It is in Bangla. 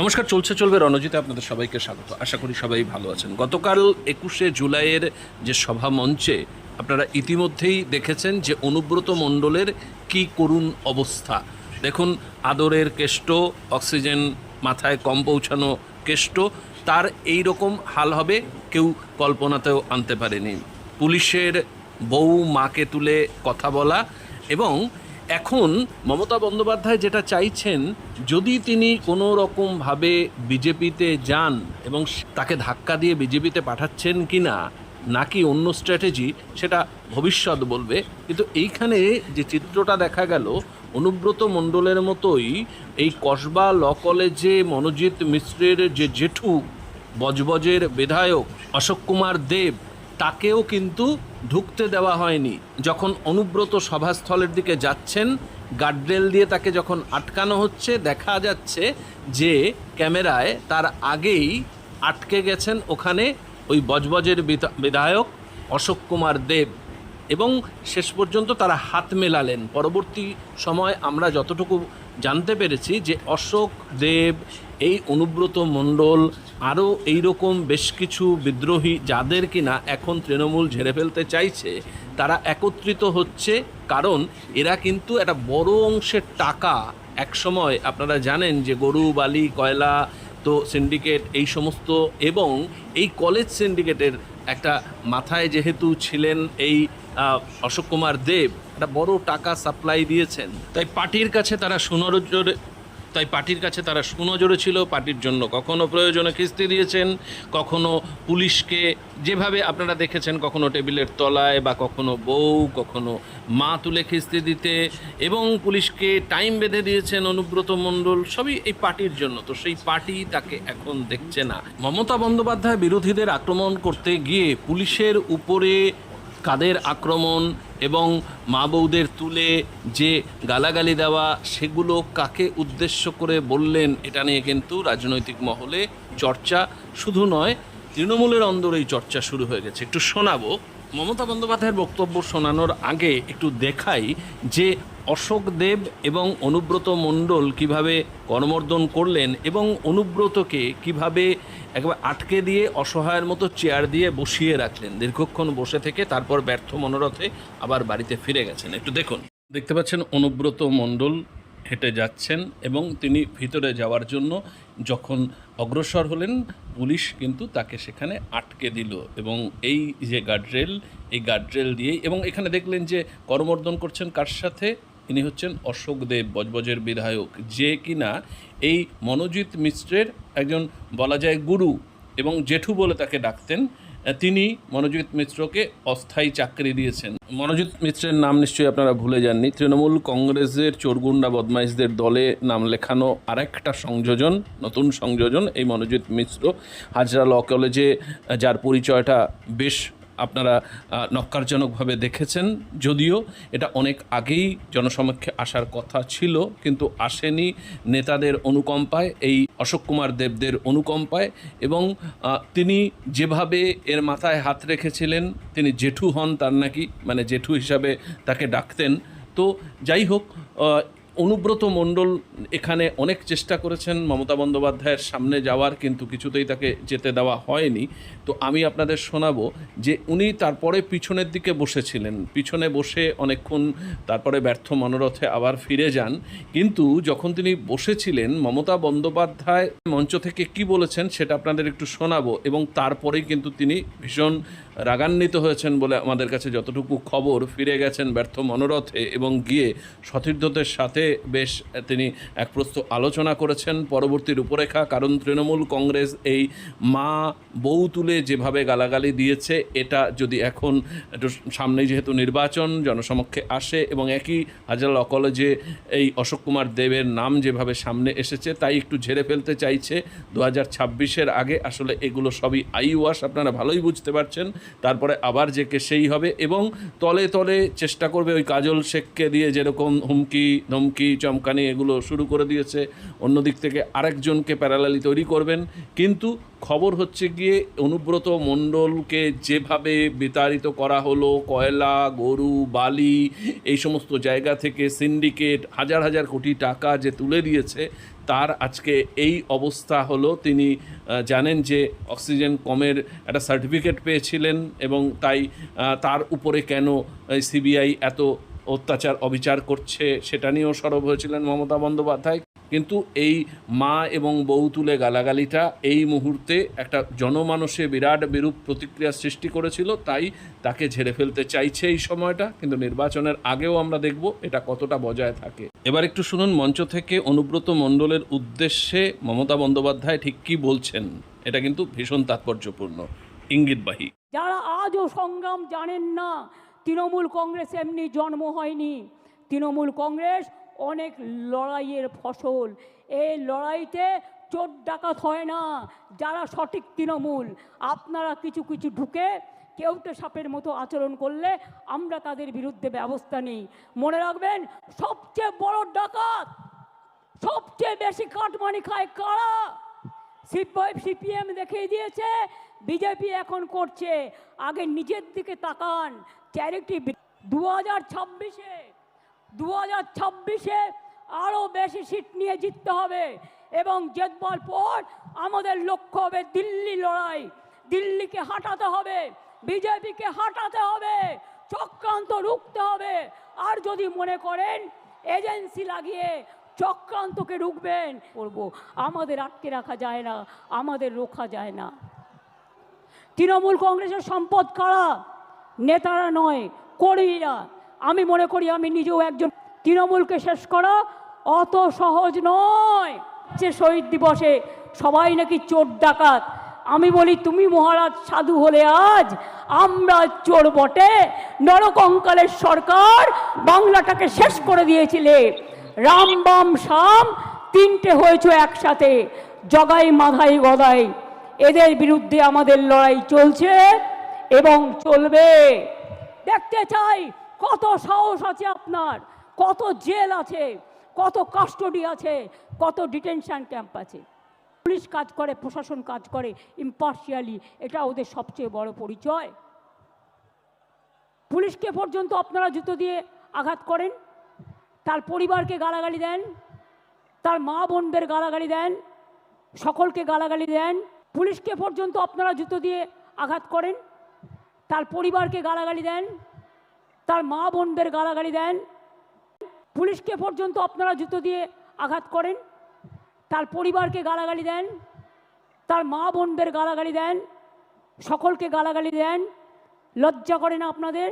নমস্কার, চলছে, চলবে রণজিতে আপনাদের সবাইকে স্বাগত। আশা করি সবাই ভালো আছেন। গতকাল একুশে জুলাইয়ের যে সভা মঞ্চে আপনারা ইতিমধ্যেই দেখেছেন যে অনুব্রত মণ্ডলের কি করুণ অবস্থা। দেখুন, আদরের কেষ্ট, অক্সিজেন মাথায় কম পৌঁছানো কেষ্ট, তার এই রকম হাল হবে কেউ কল্পনাতেও আনতে পারেনি। পুলিশের বউ মাকে তুলে কথা বলা এবং এখন মমতা বন্দ্যোপাধ্যায় যেটা চাইছেন, যদি তিনি কোনো রকমভাবে বিজেপিতে যান এবং তাকে ধাক্কা দিয়ে বিজেপিতে পাঠাচ্ছেন কি না নাকি অন্য স্ট্র্যাটেজি, সেটা ভবিষ্যৎ বলবে। কিন্তু এইখানে যে চিত্রটা দেখা গেল, অনুব্রত মণ্ডলের মতোই এই কসবা ল কলেজে মনোজিৎ মিশ্রের যে জেঠু, বজবজের বিধায়ক অশোক কুমার দেব, তাকেও কিন্তু ঢুকতে দেওয়া হয়নি। যখন অনুব্রত সভাস্থলের দিকে যাচ্ছেন গার্ডরেল দিয়ে তাকে যখন আটকানো হচ্ছে, দেখা যাচ্ছে যে ক্যামেরায় তার আগেই আটকে গেছেন ওখানে ওই বজবজের বিধায়ক অশোক কুমার দেব এবং শেষ পর্যন্ত তারা হাত মেলালেন। পরবর্তী সময় আমরা যতটুকু জানতে পেরেছি যে অশোক দেব, এই অনুব্রত মণ্ডল আরও এইরকম বেশ কিছু বিদ্রোহী যাদের কিনা এখন তৃণমূল ঝেড়ে ফেলতে চাইছে, তারা একত্রিত হচ্ছে কারণ এরা কিন্তু একটা বড় অংশের টাকা একসময় আপনারা জানেন যে গরু, বালি, কয়লা তো সিন্ডিকেট এই সমস্ত এবং এই কলেজ সিন্ডিকেটের একটা মাথায় যেহেতু ছিলেন এই অশোক কুমার দেব, একটা বড় টাকা সাপ্লাই দিয়েছেন। তাই পার্টির কাছে তারা সুনজরে তাই পার্টির কাছে তারা সুনজরে ছিল, পার্টির জন্য কখনো প্রয়োজনে কিস্তি দিয়েছেন, কখনো পুলিশকে যেভাবে আপনারা দেখেছেন, কখনো টেবিলের তলায় বা কখনো বউ, কখনো মা তুলে কিস্তি দিতে এবং পুলিশকে টাইম বেঁধে দিয়েছেন অনুব্রত মণ্ডল, সবই এই পার্টির জন্য। তো সেই পার্টি তাকে এখন দেখছে না। মমতা বন্দ্যোপাধ্যায় বিরোধীদের আক্রমণ করতে গিয়ে পুলিশের উপরে কাদের আক্রমণ এবং মা বউদের তুলে যে গালাগালি দেওয়া, সেগুলো কাকে উদ্দেশ্য করে বললেন, এটা নিয়ে কিন্তু রাজনৈতিক মহলে চর্চা শুধু নয়, তৃণমূলের অন্দরেই চর্চা শুরু হয়ে গেছে। একটু শোনাবো মমতা বন্দ্যোপাধ্যায়ের বক্তব্য শোনানোর আগে একটু দেখাই যে অশোক দেব এবং অনুব্রত মণ্ডল কীভাবে কর্মর্দন করলেন এবং অনুব্রতকে কীভাবে একবার আটকে দিয়ে অসহায়ের মতো চেয়ার দিয়ে বসিয়ে রাখলেন। দীর্ঘক্ষণ বসে থেকে তারপর ব্যর্থ মনোরথে আবার বাড়িতে ফিরে গেছেন। একটু দেখুন। দেখতে পাচ্ছেন অনুব্রত মণ্ডল হেঁটে যাচ্ছেন এবং তিনি ভিতরে যাওয়ার জন্য যখন অগ্রসর হলেন, পুলিশ কিন্তু তাকে সেখানে আটকে দিল এবং এই যে গার্ডরেল এই গার্ডরেল দিয়েই এবং এখানে দেখলেন যে করমর্দন করছেন কার সাথে? ইনি হচ্ছেন অশোক দেব, বজবজের বিধায়ক। যে কিনা এই মনোজিৎ মিশ্রের একজন বলা যায় গুরু এবং জেঠু বলে তাকে ডাকতেন। তিনি মনোজিৎ মিত্রকে অস্থায়ী চাকরি দিয়েছেন। মনোজিৎ মিত্রের নাম নিশ্চয়ই আপনারা ভুলে যাননি। তৃণমূল কংগ্রেসের চোরগুন্ডা বদমাইশদের দলে নাম লেখানো আরেকটা সংযোজন, নতুন সংযোজন এই মনোজিৎ মিত্র। হাজরা ল কলেজে যার পরিচয়টা বেশ আপনারা নক্কারজনকভাবে দেখেছেন। যদিও এটা অনেক আগেই জনসমক্ষে আসার কথা ছিল, কিন্তু আসেনি নেতাদের অনুকম্পায়, এই অশোক কুমার দেবদের অনুকম্পায় এবং তিনি যেভাবে এর মাথায় হাত রেখেছিলেন, তিনি জেঠু হন তার নাকি মানে জেঠু হিসাবে তাকে ডাকতেন। তো যাই হোক অনুব্রত মণ্ডল এখানে অনেক চেষ্টা করেছেন মমতা বন্দ্যোপাধ্যায়ের সামনে যাওয়ার, কিন্তু কিছুতেই তাকে যেতে দেওয়া হয়নি। তো আমি আপনাদের শোনাবো যে উনি তারপরে পিছনের দিকে বসেছিলেন। পিছনে বসে অনেকক্ষণ তারপরে ব্যর্থ মনোরথে আবার ফিরে যান। কিন্তু যখন তিনি বসেছিলেন, মমতা বন্দ্যোপাধ্যায় মঞ্চ থেকে কি বলেছেন সেটা আপনাদের একটু শোনাবো এবং তারপরেই কিন্তু তিনি ভীষণ রাগান্বিত হয়েছেন বলে আমাদের কাছে যতটুকু খবর। ফিরে গেছেন ব্যর্থ মনোরথে এবং গিয়ে সতীর্থদের সাথে বেশ তিনি এক প্রস্ত আলোচনা করেছেন। পরবর্তী রূপরেখা, কারণ তৃণমূল কংগ্রেস এই মা বউ তুলে যেভাবে গালাগালি দিয়েছে, এটা যদি এখন সামনেই যেহেতু নির্বাচন, জনসমক্ষে আসে এবং একই হাজার কলেজে এই অশোক কুমার দেবের নাম যেভাবে সামনে এসেছে, তাই একটু ঝেড়ে ফেলতে চাইছে। দু হাজার ছাব্বিশের আগে আসলে এগুলো সবই আই ওয়াশ, আপনারা ভালোই বুঝতে পারছেন। তারপরে আবার যে কে সেই হবে এবং তলে তলে চেষ্টা করবে ওই কাজল শেখকে দিয়ে যেরকম হুমকি ধমকি চমকানি এগুলো শুরু করে দিয়েছে। অন্যদিক থেকে আরেকজনকে প্যারালালি তৈরি করবেন। কিন্তু খবর হচ্ছে গিয়ে অনুব্রত মণ্ডলকে যেভাবে বিতাড়িত করা হলো, কয়লা, গরু, বালি, এই সমস্ত জায়গা থেকে সিন্ডিকেট হাজার হাজার কোটি টাকা যে তুলে দিয়েছে, তার আজকে এই অবস্থা হলো। তিনি জানেন যে অক্সিজেন কমের একটা সার্টিফিকেট পেয়েছিলেন এবং তাই তার উপরে কেন সিবিআই এত অত্যাচার, অবিচার করছে, সেটা নিয়েও সরব হয়েছিলেন মমতা বন্দ্যোপাধ্যায়। কিন্তু এই মা এবং বউ তুলে গালাগালিটা এই মুহূর্তে একটা জনমানসে বিরাট বিরূপ প্রতিক্রিয়া সৃষ্টি করেছিল, তাই তাকে ঝেড়ে ফেলতে চাইছে এই সময়টা, কিন্তু নির্বাচনের আগেও আমরা দেখব এটা কতটা বজায় থাকে। এবার একটু শুনুন মঞ্চ থেকে অনুব্রত মণ্ডলের উদ্দেশ্যে মমতা বন্দ্যোপাধ্যায় ঠিক কি বলছেন, এটা কিন্তু ভীষণ তাৎপর্যপূর্ণ। ইঙ্গিতবাহী। যারা আজও সংগ্রাম জানেন না তৃণমূল কংগ্রেস এমনি জন্ম হয়নি। তৃণমূল কংগ্রেস অনেক লড়াইয়ের ফসল। এই লড়াইতে চোর ডাকাত হয় না, যারা সঠিক তৃণমূল। আপনারা কিছু কিছু ঢুকে কেউটে সাপের মতো আচরণ করলে আমরা তাদের বিরুদ্ধে ব্যবস্থা নিই। মনে রাখবেন, সবচেয়ে বড় ডাকাত, সবচেয়ে বেশি কাটমানি খায় কারা? সিপিআই, সিপিএম দেখিয়ে দিয়েছে, বিজেপি এখন করছে। আগে নিজের দিকে তাকান চ্যারিটি দু হাজার ছাব্বিশে দু হাজার ছাব্বিশে আরও বেশি সিট নিয়ে জিততে হবে এবং জেতবার পর আমাদের লক্ষ্য হবে দিল্লি লড়াই। দিল্লিকে হাঁটাতে হবে, বিজেপিকে হাঁটাতে হবে, চক্রান্ত রুখতে হবে। আর যদি মনে করেন, এজেন্সি লাগিয়ে চক্রান্তকে রুখবেন, করব। আমাদের আটকে রাখা যায় না, আমাদের রোখা যায় না। তৃণমূল কংগ্রেসের সম্পদ কারা? নেতারা নয়, কর্মীরা। আমি মনে করি আমি নিজেও একজন তৃণমূলকে শেষ করা অত সহজ নয় যে শহীদ দিবসে সবাই নাকি চোর ডাকাত। আমি বলি, তুমি মহারাজ সাধু হলে আজ আমরা চোর বটে। নরকঙ্কালের সরকার বাংলাটাকে শেষ করে দিয়েছিলে। রাম বাম শাম তিনটে হয়েছে একসাথে। জগাই মাধাই গদাই। এদের বিরুদ্ধে আমাদের লড়াই চলছে। এবং চলবে। দেখতে চাই কত সাহস আছে আপনার, কত জেল আছে, কত কাস্টডি আছে, কত ডিটেনশন ক্যাম্প আছে। পুলিশ কাজ করে, প্রশাসন কাজ করে ইম্পার্শিয়ালি এটা ওদের সবচেয়ে বড় পরিচয়। পুলিশকে পর্যন্ত আপনারা জুতো দিয়ে আঘাত করেন, তার পরিবারকে গালাগালি দেন, তার মা বোনদের গালাগালি দেন, সকলকে গালাগালি দেন। পুলিশকে পর্যন্ত আপনারা জুতো দিয়ে আঘাত করেন। তার পরিবারকে গালাগালি দেন, তার মা বোনদের গালাগালি দেন, পুলিশকে পর্যন্ত আপনারা জুতো দিয়ে আঘাত করেন, তার পরিবারকে গালাগালি দেন, তার মা বোনদের গালাগালি দেন, সকলকে গালাগালি দেন, লজ্জা করে না আপনাদের?